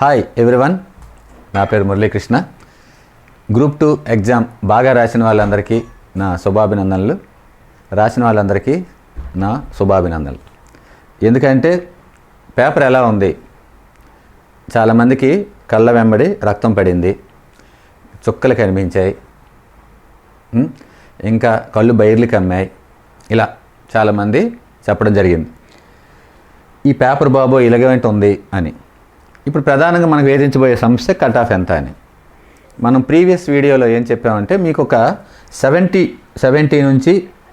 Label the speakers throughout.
Speaker 1: Hi everyone నా పేరు Muralikrishna. Group two exam బాగా రాసిన వాళ్ళందరికీ నా శుభాభినందనలు. రాసిన వాళ్ళందరికీ నా శుభాభినందనలు. ఎందుకంటే పేపర్ ఎలా ఉంది? చాలామందికి కళ్ళ వెంబడి రక్తం పడింది. చుక్కలు కనిపించాయి. ఇంకా కళ్ళు బయర్లు కమ్మాయి. ఇలా చాలామంది చెప్పడం జరిగింది. ఈ పేపర్ బాబో ఇలాగేంటి ఉంది అని. ఇప్పుడు ప్రధానంగా మనకు వేధించబోయే సమస్య కట్ ఆఫ్ ఎంత అని. మనం ప్రీవియస్ వీడియోలో ఏం చెప్పామంటే మీకు ఒక సెవెంటీ సెవెంటీ నుంచి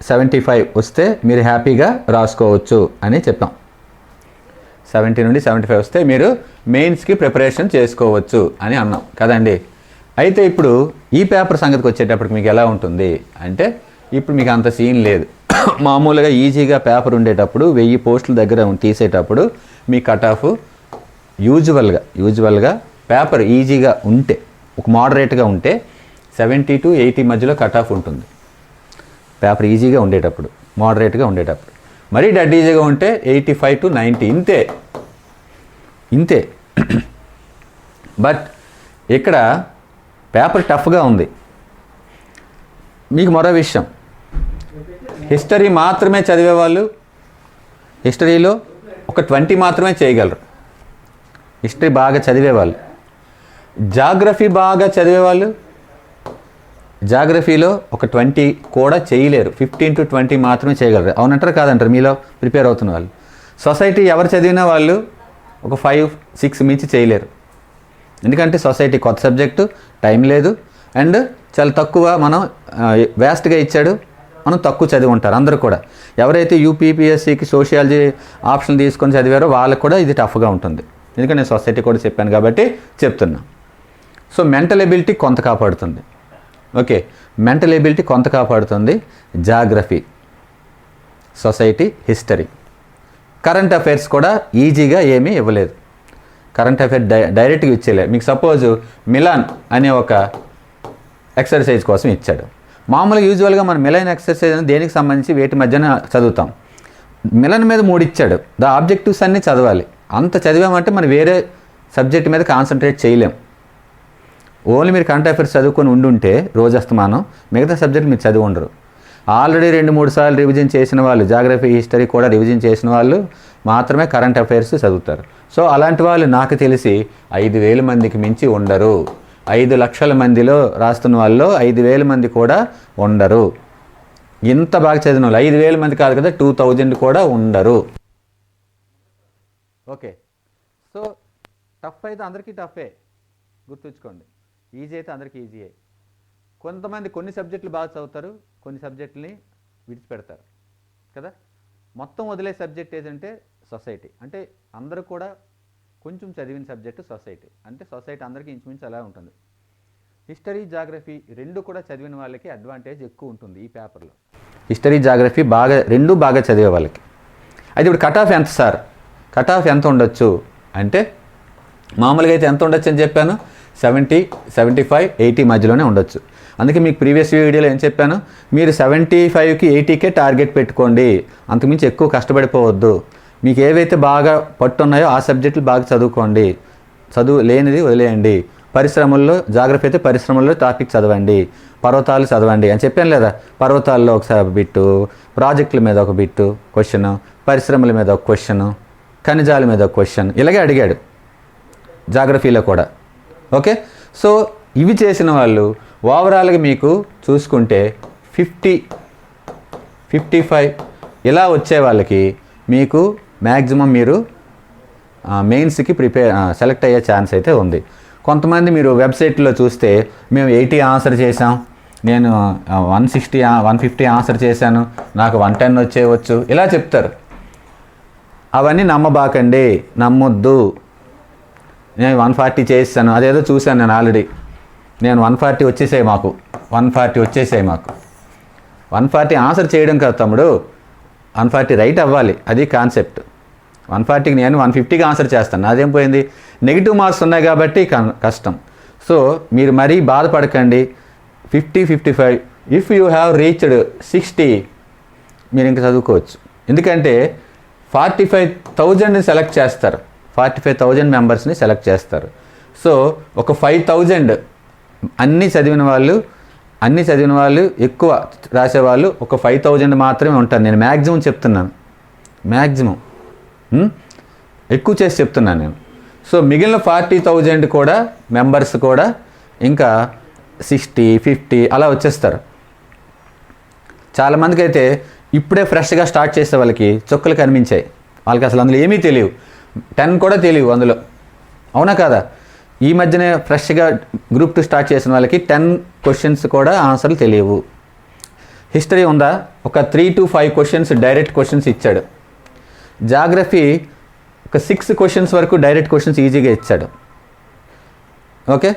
Speaker 1: సెవెంటీ ఫైవ్ వస్తే మీరు హ్యాపీగా రాసుకోవచ్చు అని చెప్పాం. సెవెంటీ నుండి సెవెంటీ ఫైవ్ వస్తే మీరు మెయిన్స్కి ప్రిపరేషన్ చేసుకోవచ్చు అని అన్నాం. కదండి? అయితే ఇప్పుడు ఈ పేపర్ సంగతికి వచ్చేటప్పటికి మీకు ఎలా ఉంటుంది అంటే ఇప్పుడు మీకు అంత సీన్ లేదు. మామూలుగా ఈజీగా పేపర్ ఉండేటప్పుడు వెయ్యి పోస్టుల దగ్గర తీసేటప్పుడు మీ కట్ ఆఫ్ యూజువల్గా యూజువల్గా పేపర్ ఈజీగా ఉంటే ఒక మోడరేట్గా ఉంటే సెవెంటీ టు ఎయిటీ మధ్యలో కట్ ఆఫ్ ఉంటుంది. పేపర్ ఈజీగా ఉండేటప్పుడు మోడరేట్గా ఉండేటప్పుడు. మరీ డెడ్ ఈజీగా ఉంటే ఎయిటీ ఫైవ్ టు నైంటీ ఇంతే. ఇంతే. బట్ ఇక్కడ పేపర్ టఫ్గా ఉంది. మీకు మరో విషయం. హిస్టరీ మాత్రమే చదివే వాళ్ళు హిస్టరీలో ఒక ట్వంటీ మాత్రమే చేయగలరు. హిస్టరీ బాగా చదివేవాళ్ళు. జాగ్రఫీ బాగా చదివేవాళ్ళు? జాగ్రఫీలో ఒక ట్వంటీ కూడా చేయలేరు. ఫిఫ్టీన్ టు ట్వంటీ మాత్రమే చేయగలరు. అవునంటారు కాదంటారు? మీలో ప్రిపేర్ అవుతున్న వాళ్ళు. సొసైటీ ఎవరు చదివినా వాళ్ళు ఒక ఫైవ్ సిక్స్ మించి చేయలేరు. ఎందుకంటే సొసైటీ కొత్త సబ్జెక్టు టైం లేదు. అండ్ చాలా తక్కువ మనం వేస్ట్గా ఇచ్చాడు మనం తక్కువ చదివి ఉంటారు అందరూ కూడా. ఎవరైతే యూపీపీఎస్సికి సోషియాలజీ ఆప్షన్ తీసుకొని చదివారో వాళ్ళకు కూడా ఇది టఫ్గా ఉంటుంది. ఎందుకంటే నేను సొసైటీ కూడా చెప్పాను కాబట్టి చెప్తున్నా. సో మెంటల్ ఎబిలిటీ కొంత కాపాడుతుంది. ఓకే మెంటల్ ఎబిలిటీ కొంత కాపాడుతుంది. Geography society history. Current affairs కూడా ఈజీగా ఏమీ ఇవ్వలేదు. కరెంట్ అఫైర్ డై డైరెక్ట్గా ఇచ్చేలే మీకు సపోజ్ మిలాన్ అనే ఒక ఎక్సర్సైజ్ కోసం ఇచ్చాడు. మామూలుగా యూజువల్గా మనం మిలైన్ ఎక్సర్సైజ్ అని దేనికి సంబంధించి వేటి మధ్యన చదువుతాం? మిలన్ మీద మూడు ఇచ్చాడు. ద ఆబ్జెక్టివ్స్ అన్నీ చదవాలి. అంత చదివామంటే మనం వేరే సబ్జెక్ట్ మీద కాన్సన్ట్రేట్ చేయలేం. ఓన్లీ మీరు కరెంట్ అఫైర్స్ చదువుకొని ఉండుంటే రోజస్తమానం మిగతా సబ్జెక్ట్ మీరు చదివి ఉండరు. ఆల్రెడీ రెండు మూడు సార్లు రివిజన్ చేసిన వాళ్ళు జాగ్రఫీ హిస్టరీ కూడా రివిజన్ చేసిన వాళ్ళు మాత్రమే కరెంట్ అఫైర్స్ చదువుతారు. సో అలాంటి వాళ్ళు నాకు తెలిసి ఐదు వేల మందికి మించి ఉండరు. ఐదు లక్షల మందిలో రాస్తున్న వాళ్ళు ఐదు వేల మంది కూడా ఉండరు. ఇంత బాగా చదివిన వాళ్ళు ఐదు వేల మంది కాదు కదా టూ థౌజండ్ కూడా ఉండరు. ఓకే. సో టఫ్ అయితే అందరికీ టఫే. గుర్తుంచుకోండి. ఈజీ అయితే అందరికీ ఈజీయే. కొంతమంది కొన్ని సబ్జెక్టులు బాగా చదువుతారు కొన్ని సబ్జెక్టుని విడిచిపెడతారు. కదా? మొత్తం వదిలే సబ్జెక్ట్ ఏదంటే సొసైటీ. అంటే అందరూ కూడా కొంచెం చదివిన సబ్జెక్టు సొసైటీ. అంటే సొసైటీ అందరికీ ఇంచుమించు అలా ఉంటుంది. హిస్టరీ జాగ్రఫీ రెండు కూడా చదివిన వాళ్ళకి అడ్వాంటేజ్ ఎక్కువ ఉంటుంది ఈ పేపర్లో. హిస్టరీ జాగ్రఫీ బాగా రెండు బాగా చదివే వాళ్ళకి. అయితే ఇప్పుడు కట్ ఆఫ్ ఎంత సార్? కట్ ఆఫ్ ఎంత ఉండొచ్చు? అంటే మామూలుగా అయితే ఎంత ఉండొచ్చు అని చెప్పాను? సెవెంటీ సెవెంటీ ఫైవ్ ఎయిటీ మధ్యలోనే ఉండొచ్చు. అందుకే మీకు ప్రీవియస్ వీడియోలో ఏం చెప్పాను? మీరు సెవెంటీ ఫైవ్కి ఎయిటీకే టార్గెట్ పెట్టుకోండి. అంతకుమించి ఎక్కువ కష్టపడిపోవద్దు. మీకు ఏవైతే బాగా పట్టున్నాయో ఆ సబ్జెక్టులు బాగా చదువుకోండి. చదువు లేనిది వదిలేయండి. పరిశ్రమల్లో జాగ్రఫీ అయితే పరిశ్రమల్లో టాపిక్ చదవండి. పర్వతాలు చదవండి. అని చెప్పాను లేదా? పర్వతాల్లో ఒకసారి బిట్టు ప్రాజెక్టుల మీద ఒక బిట్టు క్వశ్చను పరిశ్రమల మీద ఒక క్వశ్చను. ఖనిజాల మీద క్వశ్చన్ ఇలాగే అడిగాడు. జాగ్రఫీలో కూడా. ఓకే? సో ఇవి చేసిన వాళ్ళు ఓవరాల్గా మీకు చూసుకుంటే ఫిఫ్టీ ఫిఫ్టీ ఫైవ్ ఇలా వచ్చే వాళ్ళకి మీకు మ్యాక్సిమం మీరు మెయిన్స్కి ప్రిపేర్ సెలెక్ట్ అయ్యే ఛాన్స్ అయితే ఉంది. కొంతమంది మీరు వెబ్సైట్లో చూస్తే మేము ఎయిటీ ఆన్సర్ చేసాం నేను one sixty one fifty answer చేశాను. నాకు వన్ టెన్ వచ్చేయవచ్చు ఇలా చెప్తారు. అవన్నీ నమ్మబాకండి నమ్మొద్దు. నేను వన్ ఫార్టీ చేసాను అదేదో చూశాను నేను ఆల్రెడీ. నేను వన్ ఫార్టీ వచ్చేసాయి మాకు. వన్ ఫార్టీ వచ్చేసాయి మాకు. వన్ ఫార్టీ ఆన్సర్ చేయడం కదా తమ్ముడు. వన్ ఫార్టీ రైట్ అవ్వాలి. అది కాన్సెప్ట్. వన్ ఫార్టీకి నేను వన్ ఫిఫ్టీకి ఆన్సర్ చేస్తాను. అదేం పోయింది? నెగిటివ్ మార్క్స్ ఉన్నాయి కాబట్టి కన్- కష్టం. సో మీరు మరీ బాధపడకండి. Fifty fifty five. If you have reached sixty మీరు ఇంకా చదువుకోవచ్చు. ఎందుకంటే ఫార్టీ ఫైవ్ థౌజండ్ని సెలెక్ట్ చేస్తారు. ఫార్టీ ఫైవ్ థౌజండ్ మెంబర్స్ని సెలెక్ట్ చేస్తారు. సో ఒక ఫైవ్ థౌజండ్ అన్నీ చదివిన వాళ్ళు అన్నీ చదివిన వాళ్ళు ఎక్కువ రాసేవాళ్ళు ఒక ఫైవ్ థౌజండ్ మాత్రమే ఉంటారు. నేను మ్యాక్సిమం చెప్తున్నాను. మ్యాక్సిమం ఎక్కువ చేసి చెప్తున్నాను నేను. సో మిగిలిన ఫార్టీ థౌజండ్ కూడా మెంబర్స్ కూడా ఇంకా సిక్స్టీ ఫిఫ్టీ అలా వచ్చేస్తారు. చాలామందికి అయితే ఇప్పుడే ఫ్రెష్గా స్టార్ట్ చేసే వాళ్ళకి చుక్కలు కనిపించాయి. వాళ్ళకి అసలు అందులో ఏమీ తెలియవు. టెన్ కూడా తెలియవు అందులో. అవునా కాదా? ఈ మధ్యనే ఫ్రెష్గా గ్రూప్ టూ స్టార్ట్ చేసిన వాళ్ళకి టెన్ క్వశ్చన్స్ కూడా ఆన్సర్లు తెలియవు. హిస్టరీ ఉందా? ఒక three to five questions direct questions ఇచ్చాడు. జాగ్రఫీ ఒక సిక్స్ క్వశ్చన్స్ వరకు డైరెక్ట్ క్వశ్చన్స్ ఈజీగా ఇచ్చాడు. ఓకే?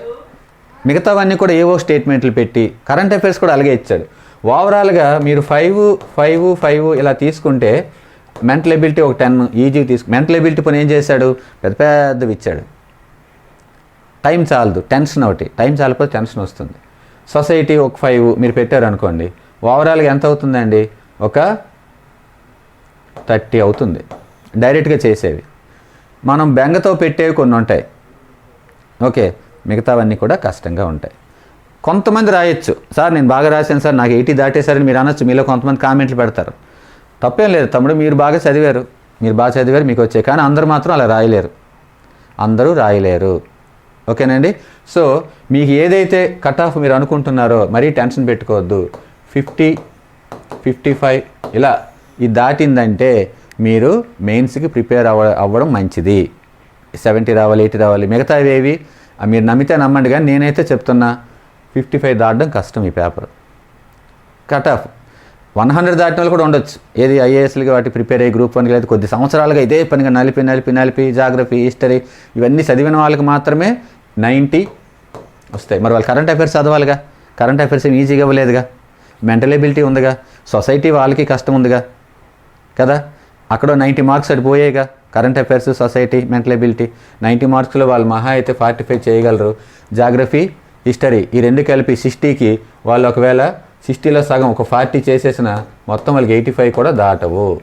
Speaker 1: మిగతావన్నీ కూడా ఏవో స్టేట్మెంట్లు పెట్టి కరెంట్ అఫైర్స్ కూడా అలాగే ఇచ్చాడు. ఓవరాల్గా మీరు ఫైవ్ ఫైవ్ ఫైవ్ ఇలా తీసుకుంటే మెంటల్ ఎబిలిటీ ఒక టెన్ ఈజీ తీసుకు మెంటల్ ఎబిలిటీ పని ఏం చేశాడు? పెద్ద పెద్దవి ఇచ్చాడు. టైం చాలదు టెన్షన్ ఒకటి. టైం చాలకపోతే టెన్షన్ వస్తుంది. సొసైటీ ఒక ఫైవ్ మీరు పెట్టారు అనుకోండి ఓవరాల్గా ఎంత అవుతుందండి? ఒక థర్టీ అవుతుంది. డైరెక్ట్గా చేసేవి. మనం బెంగతో పెట్టేవి కొన్ని ఉంటాయి. ఓకే మిగతావన్నీ కూడా కష్టంగా ఉంటాయి. కొంతమంది రాయొచ్చు. సార్ నేను బాగా రాశాను సార్ నాకు ఎయిటీ దాటేశారని మీరు అనొచ్చు. మీలో కొంతమంది కామెంట్లు పెడతారు. తప్పేం లేదు. తమ్ముడు మీరు బాగా చదివారు. మీరు బాగా చదివారు మీకు వచ్చాయి కానీ అందరూ మాత్రం అలా రాయలేరు. అందరూ రాయలేరు. ఓకేనండి? సో మీకు ఏదైతే కట్ ఆఫ్ మీరు అనుకుంటున్నారో మరీ టెన్షన్ పెట్టుకోవద్దు. ఫిఫ్టీ ఫిఫ్టీ ఫైవ్ ఇలా ఇది దాటిందంటే మీరు మెయిన్స్కి ప్రిపేర్ అవ అవ్వడం మంచిది. సెవెంటీ రావాలి ఎయిటీ రావాలి. మిగతావి ఏవి? మీరు నమ్మితే నమ్మండి. కానీ నేనైతే చెప్తున్నా ఫిఫ్టీ ఫైవ్ దాటడం కష్టం ఈ paper. Cut off. One hundred దాటిన వాళ్ళు కూడా ఉండొచ్చు. ఏది ఐఏఎస్లకి వాటి ప్రిపేర్ అయ్యి గ్రూప్ వన్కి లేదా కొద్ది సంవత్సరాలుగా ఇదే పనిగా నలిపి నలిపి నలిపి జాగ్రఫీ హిస్టరీ ఇవన్నీ చదివిన వాళ్ళకి మాత్రమే నైంటీ వస్తాయి. మరి వాళ్ళు కరెంట్ అఫైర్స్ చదవాలిగా? కరెంట్ అఫైర్స్ ఏమి ఈజీగా ఇవ్వలేదుగా? మెంటల్ ఎబిలిటీ ఉందిగా? సొసైటీ వాళ్ళకి కష్టం ఉందిగా? కదా? అక్కడ ninety marks అడిపోయాయిగా current affairs society mental ability ninety మార్క్స్లో వాళ్ళు మహా అయితే ఫార్టీ ఫైవ్ చేయగలరు. Geography history. ఈ రెండు కలిపి సిక్స్టీకి వాళ్ళు ఒకవేళ సిక్స్టీలో సగం ఒక ఫార్టీ చేసేసిన మొత్తం వాళ్ళకి ఎయిటీ ఫైవ్ కూడా దాటవు.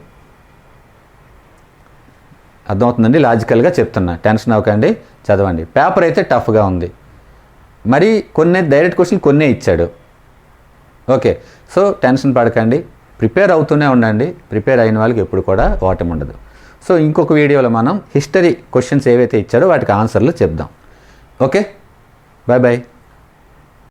Speaker 1: అర్థమవుతుందండి? లాజికల్గా చెప్తున్నా. టెన్షన్ అవ్వకండి చదవండి. పేపర్ అయితే టఫ్గా ఉంది. మరి కొన్ని డైరెక్ట్ క్వశ్చన్ కొన్నే ఇచ్చాడు. ఓకే. సో టెన్షన్ పడకండి. ప్రిపేర్ అవుతూనే ఉండండి. ప్రిపేర్ అయిన వాళ్ళకి ఎప్పుడు కూడా ఓటమి ఉండదు. సో ఇంకొక వీడియోలో మనం హిస్టరీ క్వశ్చన్స్ ఏవైతే ఇచ్చారో వాటికి ఆన్సర్లు చెప్దాం. ఓకే? Bye bye